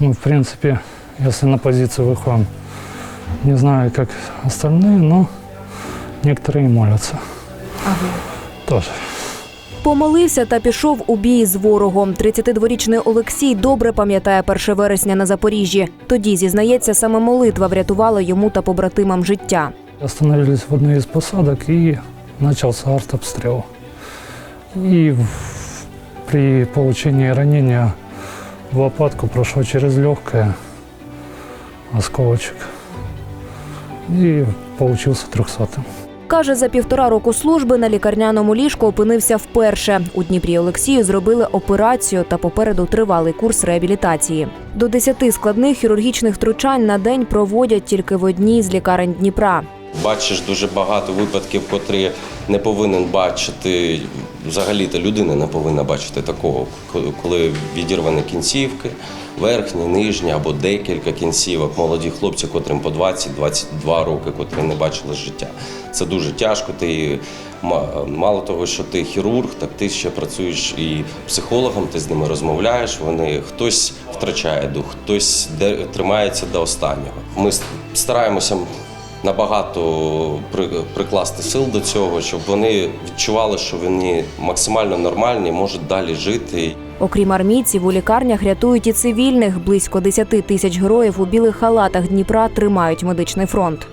Мы, в принципе, если на позицию выходим, не знаю, как остальные, но некоторые молятся. Тоже. Помолився та пішов у бій з ворогом. 32-річний Олексій добре пам'ятає 1 вересня на Запоріжжі. Тоді, зізнається, саме молитва врятувала йому та побратимам життя. Остановились в одной из посадок и начался артобстрел. И в- при получении ранения в лопатку прошло через легкое осколочек. И получился трехсотым. Каже, за півтора року служби на лікарняному ліжку опинився вперше. У Дніпрі Олексію зробили операцію та попереду тривалий курс реабілітації. До 10 складних хірургічних втручань на день проводять тільки в одній з лікарень Дніпра. Бачиш дуже багато випадків, котрі не повинен бачити. Взагалі-то людина не повинна бачити такого, коли- відірвані кінцівки, верхні, нижні або декілька кінцівок. Молоді хлопці, котрим по 20-22 роки, котрі не бачили життя. Це дуже тяжко. Ти мало того, що ти хірург, так ти ще працюєш і психологом, ти з ними розмовляєш. Вони хтось втрачає дух, хтось тримається до останнього. Ми стараємося набагато прикласти сил до цього, щоб вони відчували, що вони максимально нормальні, можуть далі жити. Окрім армійців, у лікарнях рятують і цивільних. Близько 10 тисяч героїв у білих халатах Дніпра тримають медичний фронт.